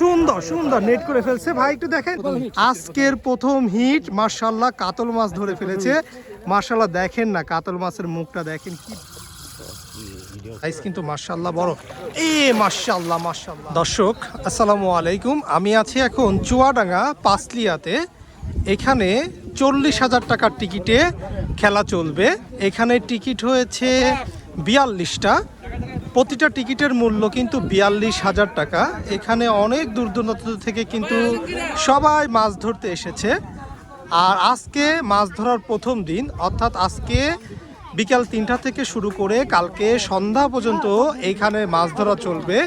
সুন্দর সুন্দর নেট করে ফেলছে। ভাই, একটু দেখেন। আজকের প্রথম হিট মার্শাল্লাহ কাতল মাছ ধরে ফেলেছে। মার্শাল্লাহ দেখেন না, কাতল মাছের মুখটা দেখেন কি কিন্তু মার্শাল্লাহ বড়। এ মার্শাল্লাহ মার্শাল্লাহ দর্শক, আসসালামু আলাইকুম। আমি আছি এখন চুয়াডাঙ্গা পাসলিয়াতে এখানে চল্লিশ হাজার টাকার টিকিটে খেলা চলবে। এখানে টিকিট হয়েছে বিয়াল্লিশটা। প্রতিটা টিকিটের মূল্য কিন্তু বিয়াল্লিশ হাজার টাকা। এখানে অনেক দূর থেকে কিন্তু সবাই মাছ ধরতে এসেছে। আর আজকে মাছ ধরার প্রথম দিন, অর্থাৎ আজকে বিকাল তিনটা থেকে শুরু করে কালকে সন্ধ্যা পর্যন্ত এইখানে মাছ ধরা চলবে।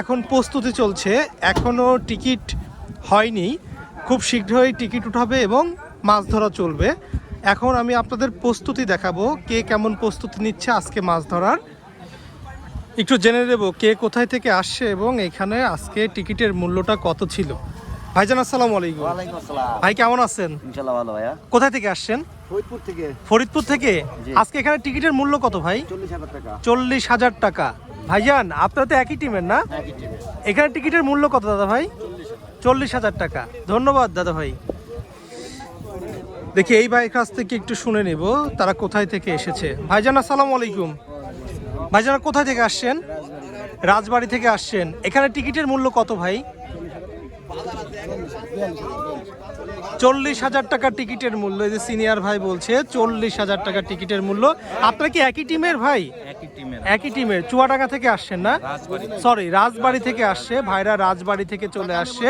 এখন প্রস্তুতি চলছে এখনও টিকিট হয়নি। খুব শীঘ্রই টিকিট উঠাবে এবং মাছ ধরা চলবে। এখন আমি আপনাদের প্রস্তুতি দেখাবো, কে কেমন প্রস্তুতি নিচ্ছে আজকে মাছ ধরার। একটু জেনে নেব কে কোথায় থেকে আসছে এবং এখানে আজকে টিকিটের মূল্যটা কত ছিল? ভাইজান আসসালামু আলাইকুম। ওয়ালাইকুম আসসালাম। ভাই কেমন আছেন? ইনশাল্লাহ ভালো ভাইয়া। কোথায় থেকে আসছেন? ফরিদপুর থেকে। ফরিদপুর থেকে? আজকে এখানে টিকিটের মূল্য কত ভাই? চল্লিশ হাজার টাকা। চল্লিশ হাজার টাকা। ভাইজান আপনারা তো একই টিমের না? এখানে টিকিটের মূল্য কত দাদা ভাই? চল্লিশ হাজার টাকা। ধন্যবাদ দাদা ভাই। দেখি এই ভাইয়ের কাছ থেকে একটু শুনে নেব তারা কোথায় থেকে এসেছে। ভাইজান আসসালামু আলাইকুম। ভাইজান কোথায় থেকে আসছেন? রাজবাড়ি থেকে আসছেন। এখানে টিকিটের মূল্য কত ভাই? চল্লিশ হাজার টাকা টিকিটের মূল্য। এই যে সিনিয়র ভাই বলছে চল্লিশ হাজার টাকা টিকিটের মূল্য। আপনারা কি একই টিমের ভাই? একই টিমের। চুয়াডাঙ্গা থেকে আসছেন না? সরি রাজবাড়ি থেকে আসছে। ভাইরা রাজবাড়ি থেকে চলে আসছে।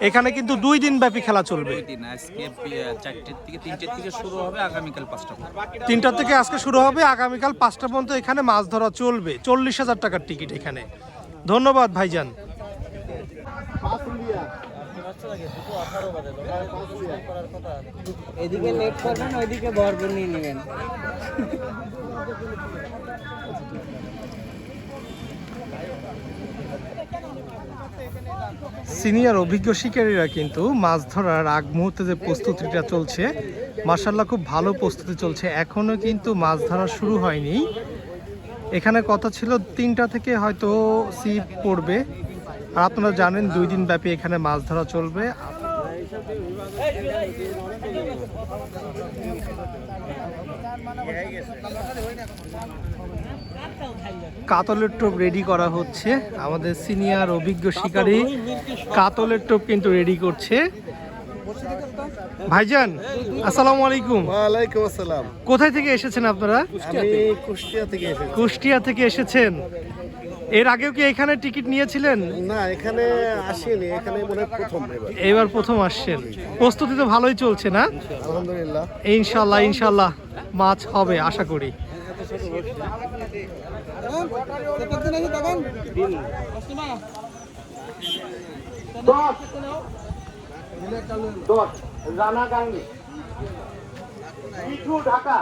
এখানে কিন্তু দুই দিন ব্যাপী খেলা চলবে। দুই দিন আজকে পি- চারটের থেকে তিনটের থেকে শুরু হবে আগামীকাল পাঁচটা পর্যন্ত। তিনটার থেকে আজকে শুরু হবে আগামীকাল পাঁচটা পর্যন্ত এখানে মাছ ধরা চলবে চল্লিশ হাজার টাকার টিকিট এখানে। ধন্যবাদ ভাইজান। এদিকে লেট করবেন ওইদিকে ভরপুর নিয়ে নেবেন। সিনিয়র অভিজ্ঞ শিকারীরা কিন্তু মাছ ধরার আগ মুহূর্তে যে প্রস্তুতিটা চলছে মার্শাল্লাহ খুব ভালো প্রস্তুতি চলছে। এখনও কিন্তু মাছ ধরা শুরু হয়নি। এখানে কথা ছিল তিনটা থেকে হয়তো সিপ পড়বে। আর আপনারা জানেন দুই দিন ব্যাপী এখানে মাছ ধরা চলবে। কাতলের টোপ রেডি করা হচ্ছে। আমাদের সিনিয়র অভিজ্ঞ শিকারী কাতলের টোপ কিন্তু রেডি করছে। ভাইজান আসসালামু আলাইকুম। ওয়ালাইকুম আসসালাম। কোথায় থেকে এসেছেন আপনারা? আমি কুষ্টিয়া থেকে এসেছি। কুষ্টিয়া থেকে এসেছেন। এর আগেও কি এখানে টিকিট নিয়েছিলেন? না এখানে আসিনি এখানে মনে প্রথম এবার। এবার প্রথম আসছেন। প্রস্তুতি তো ভালোই চলছে না? আলহামদুলিল্লাহ। ইনশাল্লাহ ইনশাল্লাহ মাছ হবে আশা করি। ঢাকা।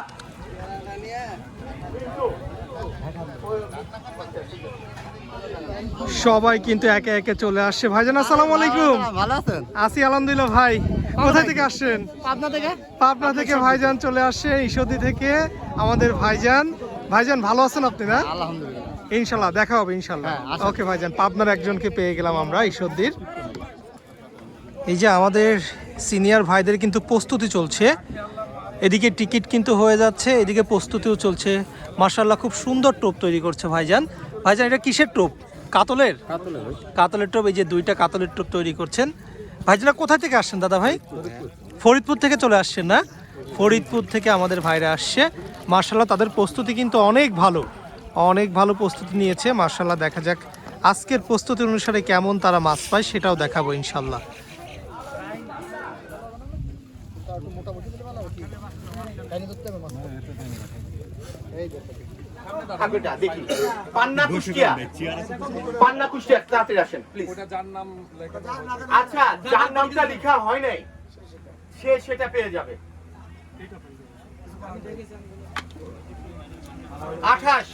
সবাই কিন্তু একে একে চলে আসছে। ভাইজান আসসালামু আলাইকুম। ভালো আছেন? আসি আলহামদুলিল্লাহ ভাই। কোথায় থেকে আসছেন? পাবনা থেকে। পাবনা থেকে ভাইজান চলে আসছে ঈশ্বরদী থেকে আমাদের ভাইজান। ভাইজান ভালো আছেন আপনি না? আলহামদুলিল্লাহ। ইনশাল্লাহ দেখা হবে ইনশাল্লাহ। ওকে ভাইজান পাবনার একজনকে পেয়ে গেলাম আমরা ঈশ্বরদীর। এই যে আমাদের সিনিয়র ভাইদের কিন্তু প্রস্তুতি চলছে। এদিকে টিকিট কিন্তু হয়ে যাচ্ছে এদিকে প্রস্তুতিও চলছে। মার্শাল্লাহ খুব সুন্দর টোপ তৈরি করছে ভাইজান। ভাইজান এটা কিসের টোপ? কাতলের? কাতলের টোপ। এই যে দুইটা কাতলের টোপ তৈরি করছেন। ভাইজানা কোথা থেকে আসছেন দাদা ভাই? ফরিদপুর থেকে চলে আসছেন না? ফরিদপুর থেকে আমাদের ভাইরা আসছে। মার্শাল্লাহ তাদের প্রস্তুতি কিন্তু অনেক ভালো। অনেক ভালো প্রস্তুতি নিয়েছে। মার্শাল্লাহ দেখা যাক আজকের প্রস্তুতি অনুসারে কেমন তারা মাছ পায় সেটাও দেখাবো ইনশাল্লাহ ঠাকুরটা দেখি। পান্না কুষ্টিয়া। পান্না কুষ্টিয়া তাড়াতাড়ি আসেন প্লিজ আচ্ছা যার নামটা লেখা হয় নাই সে সেটা পেয়ে যাবে। আঠাশ।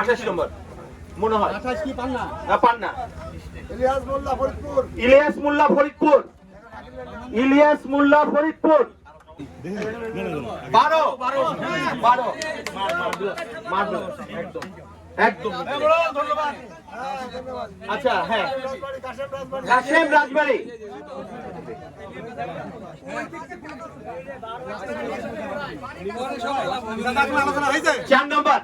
আঠাশ নম্বর। মনে হয়। আঠাশ কি পান্না? পান্না। ইলিয়াস মোল্লা ফরিদপুর ইলিয়াস মোল্লা ফরিদপুর। ইলিয়াস মোল্লা ফরিদপুর। বারো বারো বারো। একদম একদম। আচ্ছা হ্যাঁ। কাশেম রাজবাড়ি। চার নম্বর।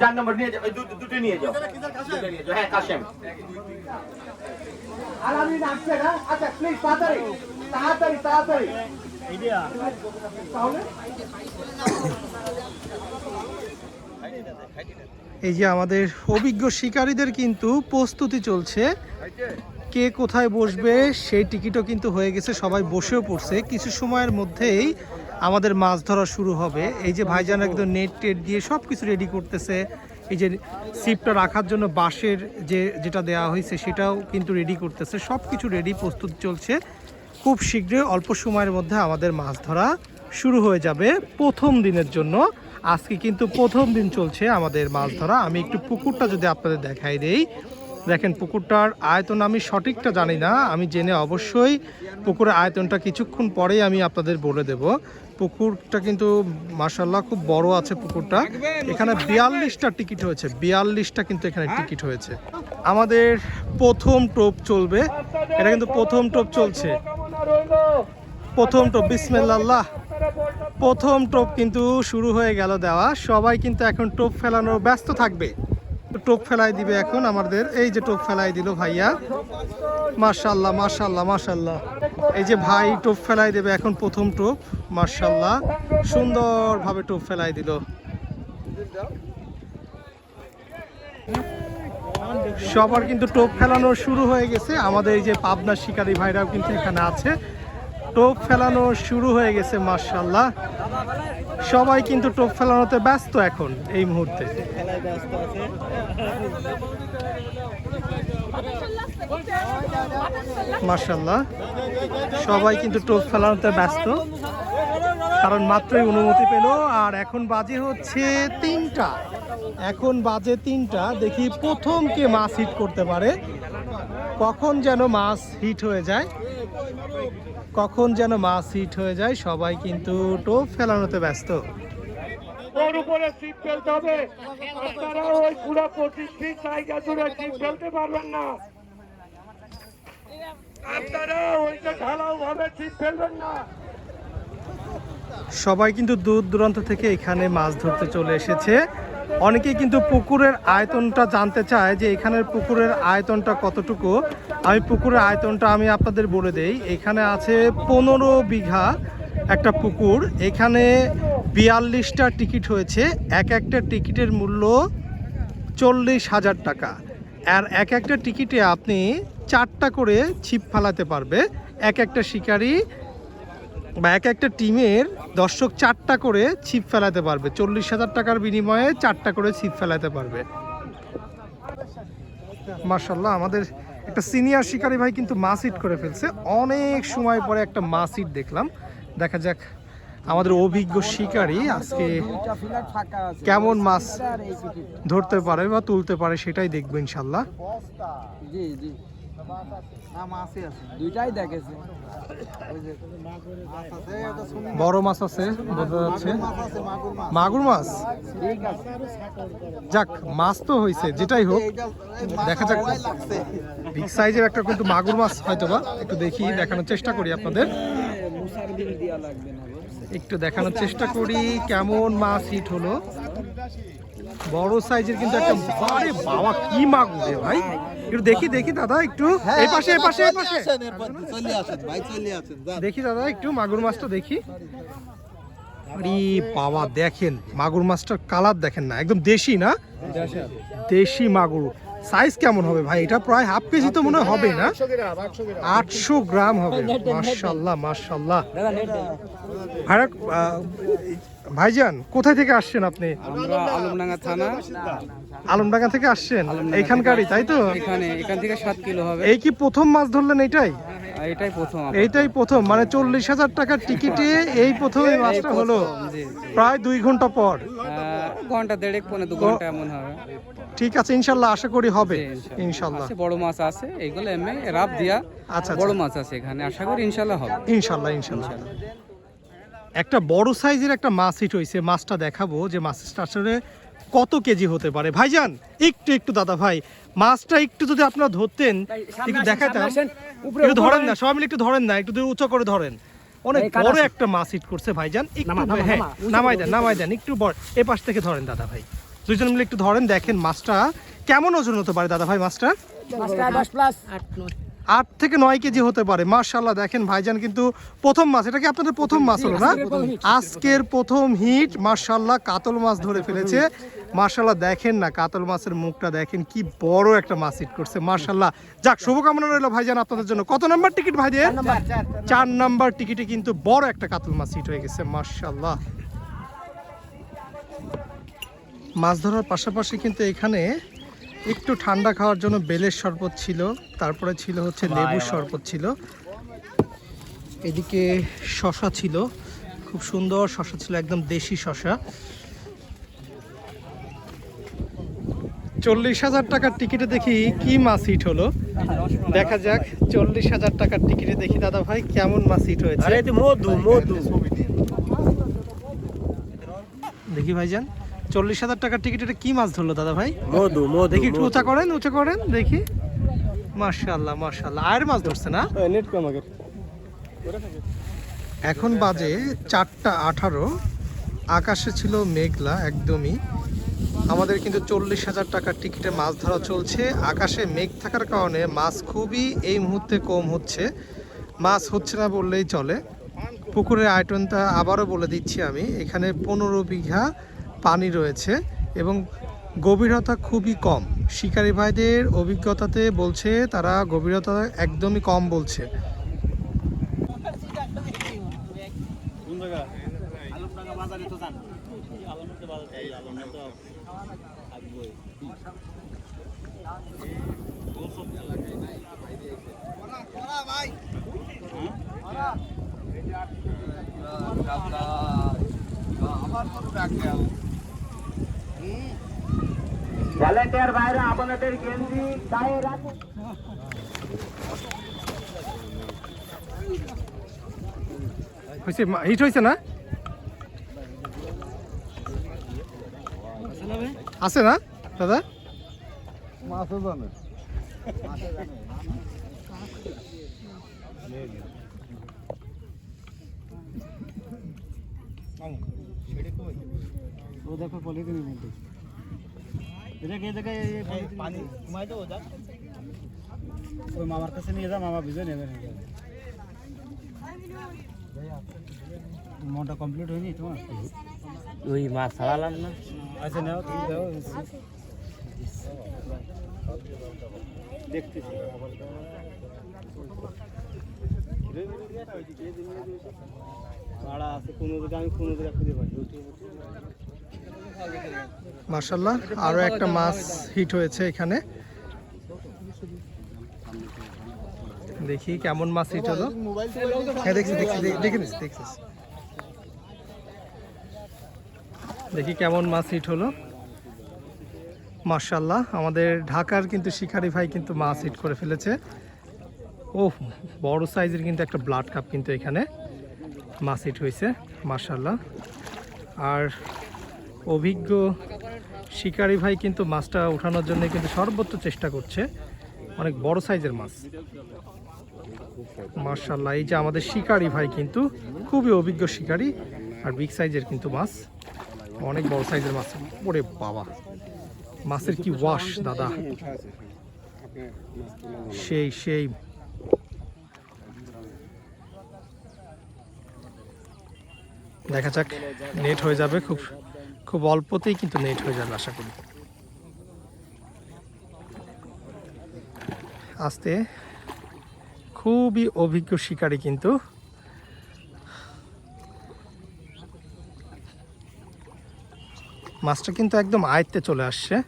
চার নম্বর নিয়ে যাও। দুটো নিয়ে যাও। নিয়ে যাও। হ্যাঁ কাশেম। আসছে না আচ্ছা প্লিজ তাড়াতাড়ি। তাড়াতাড়ি তাড়াতাড়ি। এই যে আমাদের অভিজ্ঞ শিকারীদের কিন্তু প্রস্তুতি চলছে। কে কোথায় বসবে, সেই টিকিটও কিন্তু হয়ে গেছে, সবাই বসেও পড়ছে। কিছু সময়ের মধ্যেই আমাদের মাছ ধরা শুরু হবে। এই যে ভাইজান একদম নেট টেট দিয়ে সব কিছু রেডি করতেছে। এই যে সিপটা রাখার জন্য বাঁশের যে, যেটা দেওয়া হয়েছে, সেটাও কিন্তু রেডি করতেছে। সব কিছু রেডি প্রস্তুত চলছে। খুব শীঘ্রই অল্প সময়ের মধ্যে আমাদের মাছ ধরা শুরু হয়ে যাবে প্রথম দিনের জন্য। আজকে কিন্তু প্রথম দিন চলছে আমাদের মাছ ধরা। আমি একটু পুকুরটা যদি আপনাদের দেখাই দেই। দেখেন পুকুরটার আয়তন আমি সঠিকটা জানি না। আমি জেনে অবশ্যই পুকুরের আয়তনটা কিছুক্ষণ পরেই আমি আপনাদের বলে দেব। পুকুরটা কিন্তু মার্শাল্লাহ খুব বড় আছে পুকুরটা। এখানে বিয়াল্লিশটা টিকিট হয়েছে। বিয়াল্লিশটা কিন্তু এখানে টিকিট হয়েছে। আমাদের প্রথম টোপ চলবে। এটা কিন্তু প্রথম টোপ চলছে। প্রথম টোপ বিসমিল্লাহ প্রথম টোপ কিন্তু শুরু হয়ে গেল দেওয়া। সবাই কিন্তু এখন টোপ ফেলানো ব্যস্ত থাকবে। টোপ ফেলাই দিবে এখন আমাদের। এই যে টোপ ফেলাই দিল ভাইয়া। মার্শাল্লাহ মার্শাল্লাহ মার্শাল্লাহ এই যে ভাই টোপ ফেলাই দেবে এখন প্রথম টোপ। মার্শাল্লাহ সুন্দরভাবে টোপ ফেলাই দিল। সবার কিন্তু টোপ ফেলানো শুরু হয়ে গেছে। আমাদের এই যে পাবনার শিকারী ভাইরাও কিন্তু এখানে আছে। টোপ ফেলানো শুরু হয়ে গেছে মার্শাল্লাহ সবাই কিন্তু টোপ ফেলানোতে ব্যস্ত এখন, এই মুহূর্তে। মার্শাল্লাহ সবাই কিন্তু টোপ ফেলানোতে ব্যস্ত। কারণ মাত্রই অনুমতি পেল। আর এখন বাজে হচ্ছে তিনটা। এখন বাজে তিনটা। দেখি প্রথম কে মাছ হিট করতে পারে। কখন যেন মাছ হিট হয়ে যায়। কখন যেন মাছ হিট হয়ে যায়। সবাই কিন্তু টোপ ফেলানোতে ব্যস্ত। আপনারা ওইটা ঢালাও ভাবে ফেলবেন না। সবাই কিন্তু দূর দূরান্ত থেকে এখানে মাছ ধরতে চলে এসেছে। অনেকেই কিন্তু পুকুরের আয়তনটা জানতে চায় যে এখানের পুকুরের আয়তনটা কতটুকু। আমি পুকুরের আয়তনটা আমি আপনাদের বলে দেই। এখানে আছে পনেরো বিঘা একটা পুকুর। এখানে বিয়াল্লিশটা টিকিট হয়েছে। এক একটা টিকিটের মূল্য চল্লিশ হাজার টাকা। আর এক একটা টিকিটে আপনি চারটা করে ছিপ ফালাতে পারবে। এক একটা শিকারি বা এক একটা টিমের দর্শক চারটা করে ছিপ ফেলাতে পারবে। চল্লিশ হাজার টাকার বিনিময়ে চারটা করে ছিপ ফেলাতে পারবে। মার্শাল্লাহ আমাদের একটা সিনিয়র শিকারী ভাই কিন্তু মাছ করে ফেলছে। অনেক সময় পরে একটা মাছ হিট দেখলাম। দেখা যাক আমাদের অভিজ্ঞ শিকারী আজকে কেমন মাছ ধরতে পারে বা তুলতে পারে সেটাই দেখব ইনশাল্লাহ না মাছই আছে। দুইটাই দেখেছে। বড় মাছ আছে বোঝা যাচ্ছে। মাগুর মাছ। যাক মাছ তো হয়েছে যেটাই হোক। দেখা যাক। বিগ সাইজের একটা কিন্তু মাগুর মাছ হয়তো বা একটু দেখি দেখানোর চেষ্টা করি আপনাদের? একটু দেখানোর চেষ্টা করি কেমন মাছ হিট হলো। বড় সাইজের কিন্তু একটা আরে বাবা কি মাগুর রে ভাই। একটু দেখি দেখি দাদা একটু। এই পাশে এই পাশে এই পাশে। দেখি দাদা একটু মাগুর মাছটা দেখি। আরে বাবা দেখেন মাগুর মাছটার কালার দেখেন না একদম দেশি না? দেশি মাগুর। সাইজ কেমন হবে ভাই? এটা প্রায় হাফ কেজি তো মনে হয় হবে না? আটশো গ্রাম হবে। মার্শাল্লাহ মার্শাল্লাহ ভাইরা ভাইজান কোথায় থেকে আসছেন আপনি? আলমডাঙ্গা থানা। আলমডাঙ্গা থেকে আসছেন? এখানকারই তাই তো? এখানে এখান থেকে সাত কিলো হবে। এই কি প্রথম মাছ ধরলেন এইটাই? এটাই প্রথম এইটাই প্রথম মানে চল্লিশ হাজার টাকার টিকিটে এই প্রথম মাছটা হলো। প্রায় দুই ঘণ্টা পর। আহ, ঘণ্টা দেড়েক পনেরো দু ঘণ্টা এমন হবে। ঠিক আছে ইনশাল্লাহ আশা করি হবে। ইনশাল্লাহ। ইনশাল্লাহ। বড় মাছ আছে এইগুলো এমনি রাব দিয়া আচ্ছা, বড় আচ্ছা। মাছ আছে এখানে। আশা করি ইনশাল্লাহ হবে। ইনশাল্লাহ ইনশাল্লাহ। একটা বড় সাইজের একটা মাছ হিট হয়েছে মাছটা দেখাবো যে মাছটা আসলে কত কেজি হতে পারে। ভাইজান একটু একটু দাদা ভাই মাছটা একটু যদি আপনারা ধরতেন একটু দেখাতাম একটু ধরেন না সবাই মিলে একটু ধরেন না একটু উঁচু করে ধরেন। অনেক বড় একটা মাছ হিট করছে ভাইজান। একটু হ্যাঁ নামাই দেন নামাই দেন একটু বড় এ পাশ থেকে ধরেন দাদা ভাই। দুইজন মিলে একটু ধরেন দেখেন মাছটা কেমন ওজন হতে পারে দাদা ভাই মাছটা? আট থেকে নয় কেজি হতে পারে। মার্শাল্লাহ দেখেন ভাইজান কিন্তু প্রথম মাছ। এটা কি আপনাদের প্রথম মাছ হলো না? আজকের প্রথম হিট। মার্শাল্লাহ কাতল মাছ ধরে ফেলেছে। মার্শাল্লাহ দেখেন না কাতল মাছের মুখটা দেখেন কি বড় একটা মাছ হিট করছে। মার্শাল্লাহ যাক শুভকামনা রইল ভাইজান আপনাদের জন্য। কত নাম্বার টিকিট ভাইদের? চার নাম্বার টিকিটে কিন্তু বড় একটা কাতল মাছ হিট হয়ে গেছে মার্শাল্লাহ মাছ ধরার পাশাপাশি কিন্তু এখানে একটু ঠান্ডা খাওয়ার জন্য বেলের শরবত ছিল তারপরে ছিল হচ্ছে লেবুর শরবত ছিল। এদিকে শশা ছিল খুব সুন্দর শশা ছিল একদম দেশি শশা চল্লিশ হাজার টাকার টিকিটে দেখি কি মাছ হিট হলো। দেখা যাক চল্লিশ হাজার টাকার টিকিটে দেখি দাদা ভাই কেমন মাছ হিট হয়েছে? মধু মধু। দেখি ভাইজান। চল্লিশ হাজার টাকার টিকিট এটা কি মাছ ধরলো দাদা ভাই? মধু মধু দেখি একটু উঁচা করেন উঁচা করেন দেখি। মার্শাল্লাহ মার্শাল্লাহ আয়ের মাছ ধরছে না? নেট কম এখন বাজে চারটা আঠারো। আকাশে ছিল মেঘলা একদমই। আমাদের কিন্তু চল্লিশ হাজার টাকার টিকিটে মাছ ধরা চলছে। আকাশে মেঘ থাকার কারণে মাছ খুবই এই মুহূর্তে কম হচ্ছে। মাছ হচ্ছে না বললেই চলে। পুকুরের আয়তনটা আবারও বলে দিচ্ছি আমি। এখানে পনেরো বিঘা পানি রয়েছে এবং গভীরতা খুবই কম শিকারী ভাইদের অভিজ্ঞতাতে বলছে তারা গভীরতা একদমই কম বলছে ভলেন্টিয়ার ভাইরা আপনাদের গেঞ্জি গায়ে রাখুন হয়েছে হিট হয়েছে না? আছে না দাদা? মাছও জানে ও দেখো পলিথিনের মধ্যে এটা কে দেখে পানি ঘুমাই দেবো যা ওই মামার কাছে নিয়ে যা মামা ভিজে নেবে। মনটা কমপ্লিট হয়নি তোমার? ওই মাছ ছাড়ালাম না। আচ্ছা নাও তুমি দাও। দেখতেছি ভাড়া আছে কোনো দিকে আমি কোনো দিকে খুঁজে পাই মার্শাল্লাহ আরও একটা মাছ হিট হয়েছে এখানে। দেখি কেমন মাছ হিট হলো। হ্যাঁ দেখছি দেখছি, দেখে নিচ্ছি, দেখছি। দেখি কেমন মাছ হিট হলো। মার্শাল্লাহ আমাদের ঢাকার কিন্তু শিকারি ভাই কিন্তু মাছ হিট করে ফেলেছে। ও বড় সাইজের কিন্তু একটা ব্লাড কাপ কিন্তু এখানে মাছ হিট হয়েছে মার্শাল্লাহ আর অভিজ্ঞ শিকারি ভাই কিন্তু মাছটা ওঠানোর জন্য কিন্তু সর্বোচ্চ চেষ্টা করছে। অনেক বড় সাইজের মাছ। মার্শাল্লাহ এই যে আমাদের শিকারি ভাই কিন্তু খুবই অভিজ্ঞ শিকারি আর বিগ সাইজের কিন্তু মাছ। অনেক বড় সাইজের মাছ। ওরে বাবা, মাছের কি ওয়াশ দাদা। সেই সেই। দেখা যাক নেট হয়ে যাবে খুব খুব অল্পতেই কিন্তু নেট হয়ে যাবে, আশা করি। আস্তে। খুবই অভিজ্ঞ শিকারী কিন্তু। মাছটা কিন্তু একদম আয়ত্তে চলে আসছে।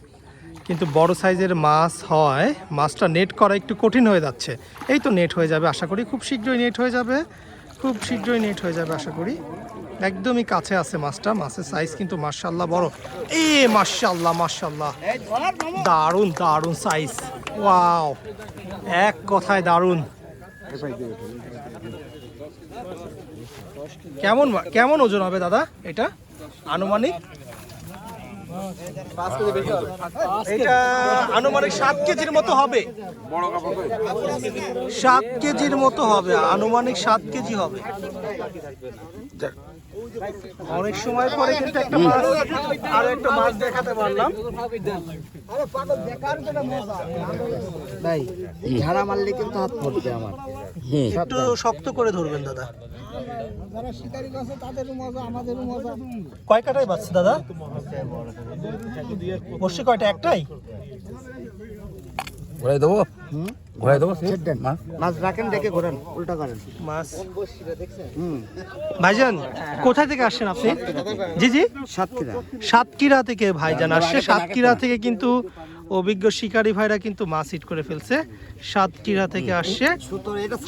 কিন্তু বড় সাইজের মাছ হয়, মাছটা নেট করা একটু কঠিন হয়ে যাচ্ছে। এই তো নেট হয়ে যাবে, আশা করি। খুব শীঘ্রই নেট হয়ে যাবে, খুব শীঘ্রই নেট হয়ে যাবে, আশা করি। একদমই কাছে আছে মাছটা, মাছের সাইজ কিন্তু মার্শাল্লাহ বড়। এ মার্শাল্লাহ মার্শাল্লাহ দারুণ দারুণ সাইজ ওয়াও এক কথায় দারুণ। কেমন কেমন ওজন হবে দাদা এটা? আনুমানিক? আনুমানিক সাত কেজির মতো হবে। সাত কেজির মতো হবে, আনুমানিক সাত কেজি হবে। অনেক সময় পরে কিন্তু একটা মাছ আর একটা মাছ দেখাতে পারলাম। ভাই ঝাড়া মারলে কিন্তু হাত পড়বে আমার। একটু শক্ত করে ধরবেন দাদা। কয় কাটাই বাচ্চা দাদা? বসছে কয়টা একটাই? ঘুরাই দেবো। ঘুরাই দেবো মাছ মাছ রাখেন দেখে ঘোরান উল্টা করেন। মাছ। ভাইজান কোথায় থেকে আসছেন আপনি? জি জি। সাতক্ষীরা। সাতক্ষীরা থেকে ভাইজান আসছে। সাতক্ষীরা থেকে কিন্তু অভিজ্ঞ শিকারী ভাইরা কিন্তু মাছ হিট করে ফেলছে। সাতক্ষীরা থেকে আসছে।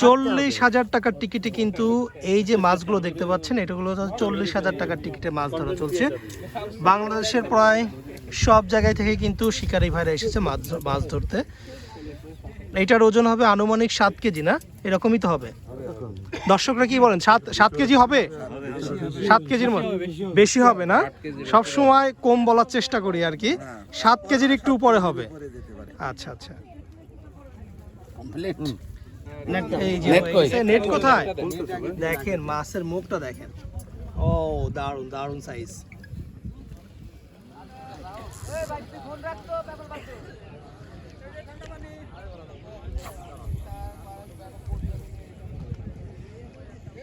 চল্লিশ হাজার টাকার টিকিটে কিন্তু এই যে মাছগুলো দেখতে পাচ্ছেন এটাগুলো চল্লিশ হাজার টাকার টিকিটে মাছ ধরা চলছে। বাংলাদেশের প্রায় সব জায়গায় থেকে কিন্তু শিকারী ভাইরা এসেছে মাছ মাছ ধরতে। এইটার ওজন হবে আনুমানিক সাত কেজি না? এরকমই তো হবে। দর্শকরা কি বলেন সাত সাত কেজি হবে? সাত কেজির মতো? বেশি হবে না? সব সময় কম বলার চেষ্টা করি আর কি। সাত কেজির একটু উপরে হবে। আচ্ছা আচ্ছা। এই যে নেট কোথায়? দেখেন মাছের মুখটা দেখেন। ও দারুণ দারুণ সাইজ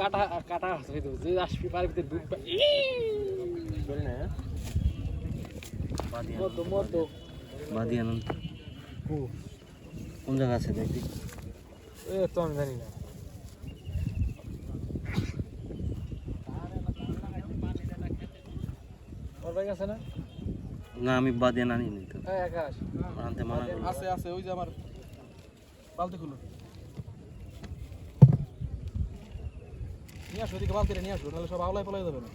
কাটা কাটা যে আসবি পারে ভিতরে দুধ বাদিয়ান কোন জায়গা আছে দেখবি? এ তো আমি জানি না। ওর ভাই আছে না? না আমি আনি নি তো হ্যাঁ আকাশ আনতে মানা করল। আছে আছে ওই যে আমার বালতি খুলো। নিয়ে আসো ওদিকে বালতিটা নিয়ে আসো নাহলে সব আওলাই পলাই যাবে না।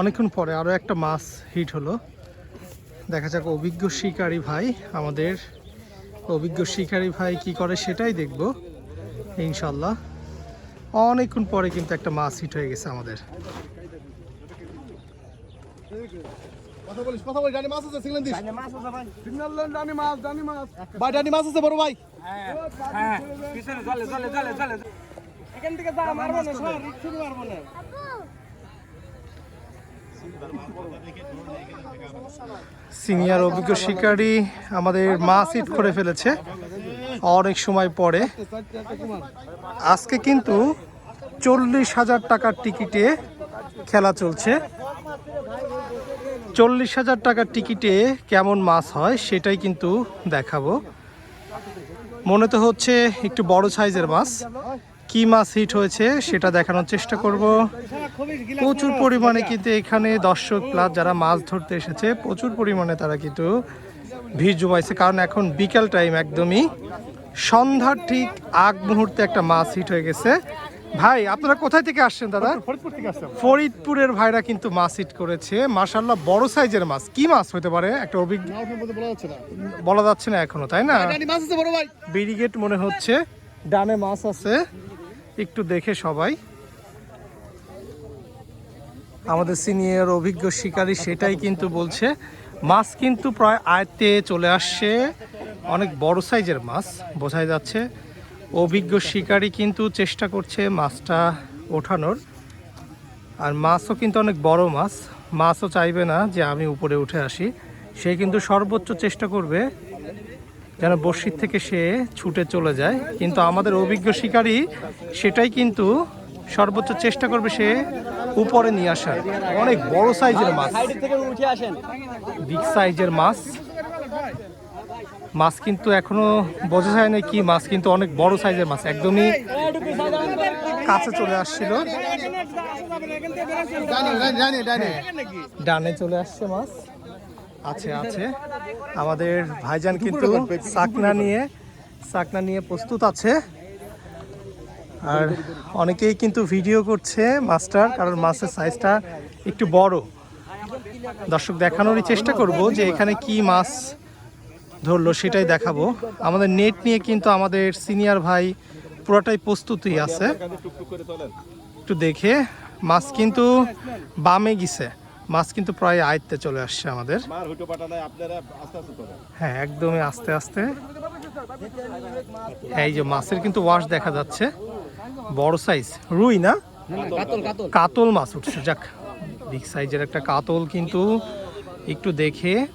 অনেকক্ষণ পরে আরও একটা মাছ হিট হলো। দেখা যাক অভিজ্ঞ শিকারী ভাই আমাদের অভিজ্ঞ শিকারী ভাই কি করে সেটাই দেখব ইনশাল্লাহ। অনেকক্ষণ পরে কিন্তু একটা মাছ হিট হয়ে গেছে আমাদের। কথা বলিস কথা বলিস ডানি মাছ আছে সিগন্যাল দিস সিগন্যাল দেন ডানি মাছ ডানি মাছ ভাই ডানি মাছ আছে বড় ভাই সিনিয়র অভিজ্ঞ শিকারী আমাদের মাছ হিট করে ফেলেছে। অনেক সময় পরে। আজকে কিন্তু চল্লিশ হাজার টাকার টিকিটে খেলা চলছে। চল্লিশ হাজার টাকার টিকিটে কেমন মাছ হয় সেটাই কিন্তু দেখাবো। মনে তো হচ্ছে একটু বড় সাইজের মাছ। কি মাছ হিট হয়েছে সেটা দেখানোর চেষ্টা করব। প্রচুর পরিমাণে কিন্তু এখানে দর্শক প্লাস যারা মাছ ধরতে এসেছে প্রচুর পরিমাণে তারা কিন্তু ভিড় জমাইছে। কারণ এখন বিকেল টাইম একদমই। সন্ধ্যার ঠিক আগ মুহূর্তে একটা মাছ হিট হয়ে গেছে। ভাই আপনারা কোথায় থেকে আসছেন দাদা? ফরিদপুরের ভাইরা কিন্তু মাছ হিট করেছে। মাশাল্লাহ বড় সাইজের মাছ। কি মাছ হতে পারে? একটা অভিজ্ঞ বলা যাচ্ছে না। এখনও তাই না? ভাই। ব্যারিগেট মনে হচ্ছে। ডানে মাছ আছে। একটু দেখে সবাই। আমাদের সিনিয়র অভিজ্ঞ শিকারী সেটাই কিন্তু বলছে। মাছ কিন্তু প্রায় আয়তে চলে আসছে। অনেক বড় সাইজের মাছ, বোঝাই যাচ্ছে। অভিজ্ঞ শিকারী কিন্তু চেষ্টা করছে মাছটা ওঠানোর। আর মাছও কিন্তু অনেক বড় মাছ। মাছও চাইবে না যে আমি উপরে উঠে আসি। সে কিন্তু সর্বোচ্চ চেষ্টা করবে যেন বর্ষির থেকে সে ছুটে চলে যায় কিন্তু আমাদের অভিজ্ঞ শিকারী সেটাই কিন্তু সর্বোচ্চ চেষ্টা করবে সে উপরে নিয়ে আসার। অনেক বড় সাইজের মাছ। থেকে উঠে আসেন। বিগ সাইজের মাছ। মাছ কিন্তু এখনও বোঝা যায় না কি মাছ কিন্তু অনেক বড় সাইজের মাছ। একদমই কাছে চলে আসছিল। জানি জানি। ডানে চলে আসছে মাছ। আছে আছে। আমাদের ভাইজান কিন্তু চাকনা নিয়ে চাকনা নিয়ে প্রস্তুত আছে। আর অনেকেই কিন্তু ভিডিও করছে মাছটার কারণ মাছের সাইজটা একটু বড়। দর্শক, দেখানোরই চেষ্টা করব যে এখানে কি মাছ ধরলো, সেটাই দেখাবো। আমাদের নেট নিয়ে কিন্তু আমাদের সিনিয়র ভাই পুরোটাই প্রস্তুতই আছে। একটু দেখে, মাছ কিন্তু বামে গেছে। মাছ কিন্তু প্রায় আয়ত্তে চলে আসছে আমাদের। হ্যাঁ একদমই আস্তে আস্তে। এই যে মাছের কিন্তু ওয়াশ দেখা যাচ্ছে। বড় সাইজ রুই না? কাতল মাছ উঠছে। যাক বিগ সাইজের একটা কাতল কিন্তু একটু দেখে।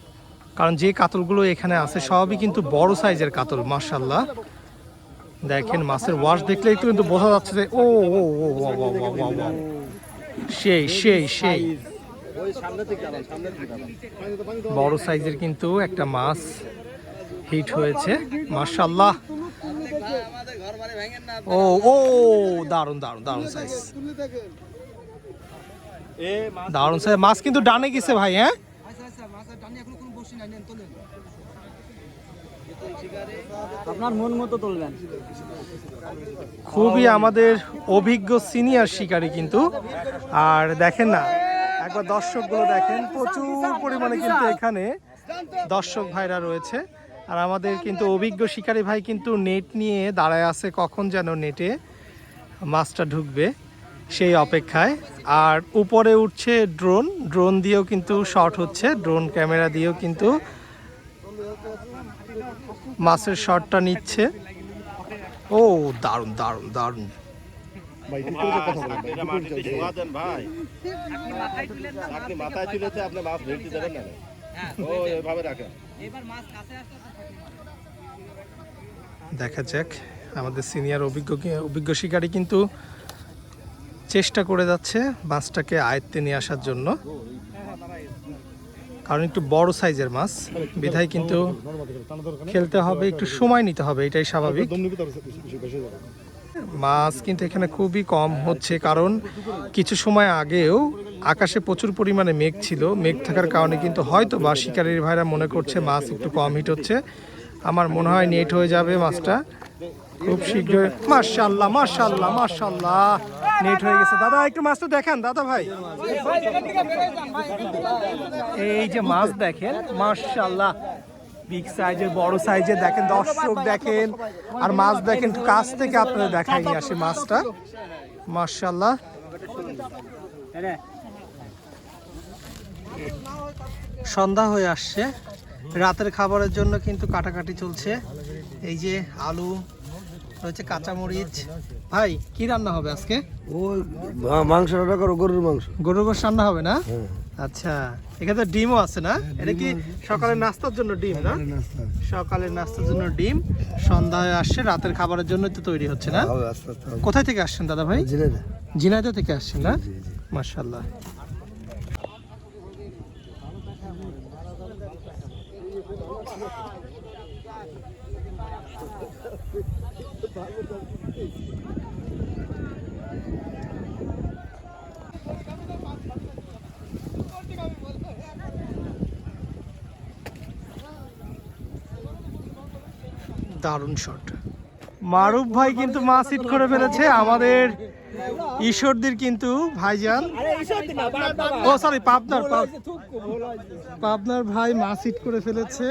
কারণ যে কাতলগুলো এখানে আছে সবই কিন্তু বড় সাইজের কাতল মার্শাল্লাহ দেখেন মাছের ওয়াশ দেখলে একটু কিন্তু বোঝা যাচ্ছে যে ও ও ও। সেই সেই সেই। বড় সাইজের কিন্তু একটা মাছ হিট হয়েছে। মার্শাল্লাহ ও ও দারুণ দারুণ দারুণ সাইজ দারুণ সাইজ মাছ কিন্তু ডানে গেছে ভাই হ্যাঁ? আপনার মন মতো তুলবেন। খুবই আমাদের অভিজ্ঞ সিনিয়র শিকারী কিন্তু। আর দেখেন না একবার দর্শকগুলো দেখেন প্রচুর পরিমাণে কিন্তু এখানে দর্শক ভাইরা রয়েছে। আর আমাদের কিন্তু অভিজ্ঞ শিকারী ভাই কিন্তু নেট নিয়ে দাঁড়ায় আছে কখন যেন নেটে মাছটা ঢুকবে সেই অপেক্ষায়। আর উপরে উঠছে ড্রোন ড্রোন দিয়েও কিন্তু শট হচ্ছে ড্রোন ক্যামেরা দিয়েও কিন্তু মাছের শটটা নিচ্ছে। ও দারুণ দারুণ দারুণ। আপনি মাথায় তুলেছে আপনি মাছ ভেটতে দেবেন না ও এভাবে রাখেন। দেখা যাক আমাদের সিনিয়র অভিজ্ঞ অভিজ্ঞ শিকারী কিন্তু চেষ্টা করে যাচ্ছে মাছটাকে আয়ত্তে নিয়ে আসার জন্য। কারণ একটু বড় সাইজের মাছ বিধায় কিন্তু খেলতে হবে একটু সময় নিতে হবে এটাই স্বাভাবিক। মাছ কিন্তু এখানে খুবই কম হচ্ছে, কারণ কিছু সময় আগেও আকাশে প্রচুর পরিমাণে মেঘ ছিল। মেঘ থাকার কারণে কিন্তু হয়তো বা শিকারীর ভাইরা মনে করছে মাছ একটু কম হিট হচ্ছে। আমার মনে হয় নেট হয়ে যাবে মাছটা। খুব শীঘ্রই মার্শাল্লাহ মার্শাল্লাহ মার্শাল্লাহ নেট হয়ে গেছে। দাদা, একটু মাছ তো দেখান, দাদা ভাই। এই যে মাছ দেখেন মার্শাল্লাহ বিগ সাইজের বড় সাইজের দেখেন দর্শক দেখেন আর মাছ দেখেন একটু কাছ থেকে আপনাদের দেখাই নিয়ে আসি মাছটা। মার্শাল্লাহ সন্ধ্যা হয়ে আসছে। রাতের খাবারের জন্য কিন্তু কাটাকাটি চলছে। এই যে আলু রয়েছে কাঁচামরিচ। ভাই কি রান্না হবে আজকে? ও মাংস রান্না করো গরুর মাংস। গরুর মাংস রান্না হবে না? আচ্ছা এখানে তো ডিমও আছে না? এটা কি সকালের নাস্তার জন্য ডিম না? সকালের নাস্তার জন্য ডিম সন্ধ্যায় আসছে রাতের খাবারের জন্য তো তৈরি হচ্ছে না? আস্তে কোথায় থেকে আসছেন দাদা ভাই? জিনাইদা থেকে আসছেন না? মার্শাল্লাহ দারুণ শট মারুফ ভাই কিন্তু মাছ হিট করে ফেলেছে আমাদের ঈশ্বরদীর কিন্তু ভাইজান। ও সরি পাবনার পাবনার ভাই মাছ হিট করে ফেলেছে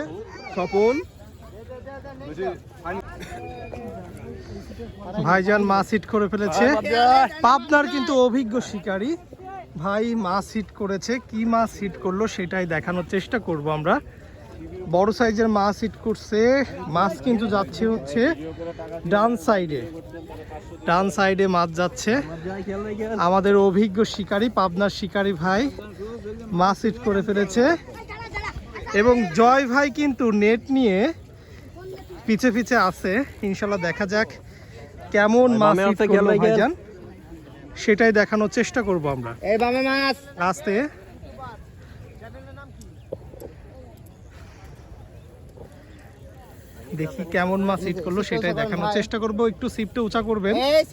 স্বপন ভাইজান মাছ হিট করে ফেলেছে। পাবনার কিন্তু অভিজ্ঞ শিকারী। ভাই মাছ হিট করেছে কি মাছ হিট করল সেটাই দেখানোর চেষ্টা করব আমরা। বড় সাইজের মাছ হিট করছে। মাছ কিন্তু যাচ্ছে হচ্ছে ডান সাইডে। ডান সাইডে মাছ যাচ্ছে। আমাদের অভিজ্ঞ শিকারী পাবনার শিকারী ভাই মাছ হিট করে ফেলেছে। এবং জয় ভাই কিন্তু নেট নিয়ে পিছে পিছে আছে। ইনশাল্লাহ দেখা যাক কেমন মাছ হিট করল ভাইজান। সেটাই দেখানোর চেষ্টা করব আমরা। এই বামে মাছ। আস্তে দেখি কেমন মাছ হিট করল সেটাই দেখানোর চেষ্টা করব। একটু সিপটা উঁচা করবেন। এই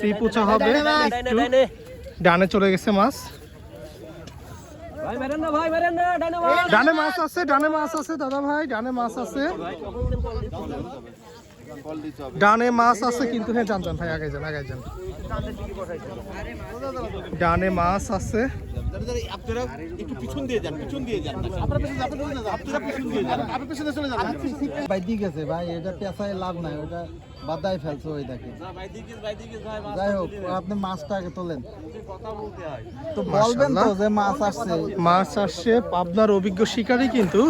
সিপ উঁচা হবে। একটু ডানে চলে গেছে মাছ। ভাই মেরেন না ভাই মেরেন না ডানে মাছ। আছে ডানে মাছ আছে দাদা ভাই ডানে মাছ আছে। ডানে মাছ আছে কিন্তু হ্যাঁ জান জান ভাই আগে যান আগে যান। ডানে মাছ আছে। আপনারা একটু পিছন দিয়ে যান পিছন দিয়ে যান আপনারা পিছন আপনারা পিছন দিয়ে যান। আপনারা পিছনে চলে যান। ভাই দিয়ে গেছে ভাই এটা পেঁচায় লাভ নাই ওটা বাদায় ফেলছে ওই দেখে। যাই হোক আপনি মাছটা আগে তোলেন। তো বলবেন তো যে মাছ আসছে। মাছ আসছে পাবনার অভিজ্ঞ শিকারী কিন্তু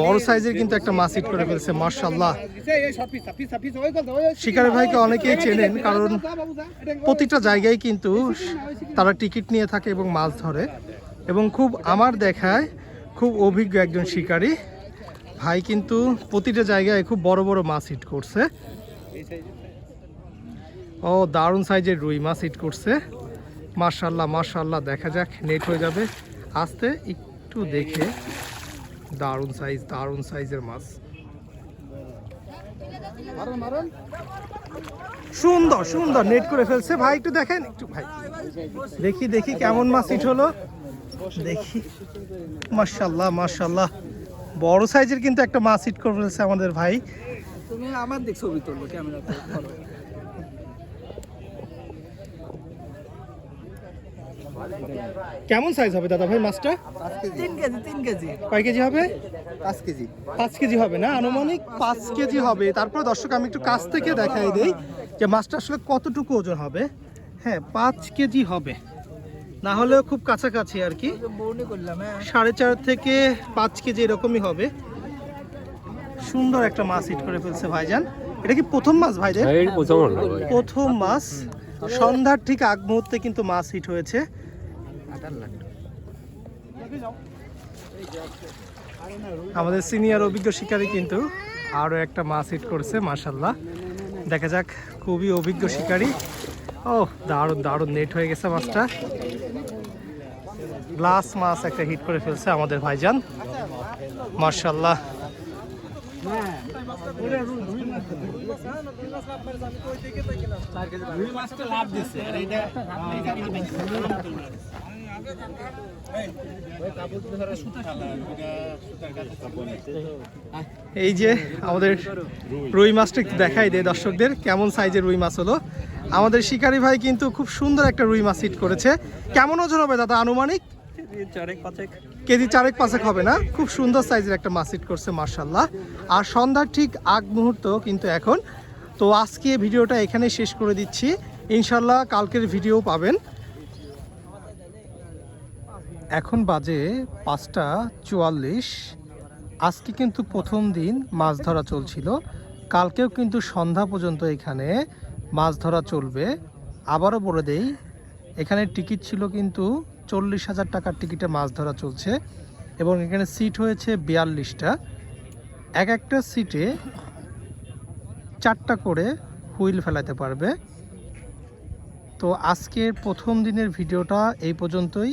বড় সাইজের কিন্তু একটা মাছ হিট করে ফেলছে মার্শাল্লাহ শিকারী ভাইকে অনেকেই চেনেন, কারণ প্রতিটা জায়গায় কিন্তু তারা টিকিট নিয়ে থাকে এবং মাছ ধরে। এবং খুব আমার দেখায়, খুব অভিজ্ঞ একজন শিকারী। ভাই কিন্তু প্রতিটা জায়গায় খুব বড় বড় মাছ হিট করছে। ও, দারুণ সাইজের রুই মাছ হিট করছে। মার্শাল্লাহ মার্শাল্লাহ দেখা যাক, নেট হয়ে যাবে। আস্তে একটু দেখে। দারুণ সাইজ দারুণ সাইজের মাছ। সুন্দর সুন্দর নেট করে ফেলছে। ভাই একটু দেখেন। একটু ভাই দেখি দেখি কেমন মাছ হিট হলো। দেখি। মার্শাল্লাহ মার্শাল্লাহ বড় সাইজের কিন্তু একটা মাছ হিট করে ফেলছে আমাদের ভাই। তুমি আমার দিক ছবি তুলবো ক্যামেরা কেমন সাইজ হবে দাদা ভাই মাছটা? তিন কেজি তিন কেজি। কয় কেজি হবে? পাঁচ কেজি। পাঁচ কেজি হবে না? আনুমানিক পাঁচ কেজি হবে। তারপর দর্শক আমি একটু কাছ থেকে দেখাই দিই যে মাছটা আসলে কতটুকু ওজন হবে। হ্যাঁ পাঁচ কেজি হবে। না হলেও খুব কাছাকাছি আর কি। করলাম হ্যাঁ সাড়ে চার থেকে পাঁচ কেজি এরকমই হবে। সুন্দর একটা মাছ হিট করে ফেলছে ভাইজান। এটা কি প্রথম মাছ ভাইদের? প্রথম মাছ। সন্ধ্যার ঠিক আগ মুহূর্তে কিন্তু মাছ হিট হয়েছে। আমাদের সিনিয়র অভিজ্ঞ শিকারী কিন্তু আরও একটা মাছ হিট করছে মাশাল্লাহ দেখা যাক, খুবই অভিজ্ঞ শিকারী। ও, দারুণ দারুণ নেট হয়ে গেছে মাছটা। গ্লাস মাছ একটা হিট করে ফেলছে আমাদের ভাইজান। মার্শাল্লাহ এই যে আমাদের রুই মাছটা দেখাই দেয় দর্শকদের, কেমন সাইজের রুই মাছ হলো। আমাদের শিকারি ভাই কিন্তু খুব সুন্দর একটা রুই মাছ হিট করেছে। কেমন ওজন হবে দাদা আনুমানিক? কেজি চারেক পাঁচেক হবে না? খুব সুন্দর সাইজের একটা মাছ হিট করছে মার্শাল্লাহ আর সন্ধ্যার ঠিক আগ মুহূর্ত কিন্তু এখন। তো আজকে ভিডিওটা এখানে শেষ করে দিচ্ছি। ইনশাল্লাহ কালকের ভিডিও পাবেন। এখন বাজে পাঁচটা চুয়াল্লিশ। আজকে কিন্তু প্রথম দিন মাছ ধরা চলছিল। কালকেও কিন্তু সন্ধ্যা পর্যন্ত এখানে মাছ ধরা চলবে। আবারও বলে দেই, এখানে টিকিট ছিল কিন্তু চল্লিশ হাজার টাকার টিকিটে মাছ ধরা চলছে এবং এখানে সিট হয়েছে বিয়াল্লিশটা। এক একটা সিটে চারটা করে হুইল ফেলাতে পারবে। তো আজকের প্রথম দিনের ভিডিওটা এই পর্যন্তই।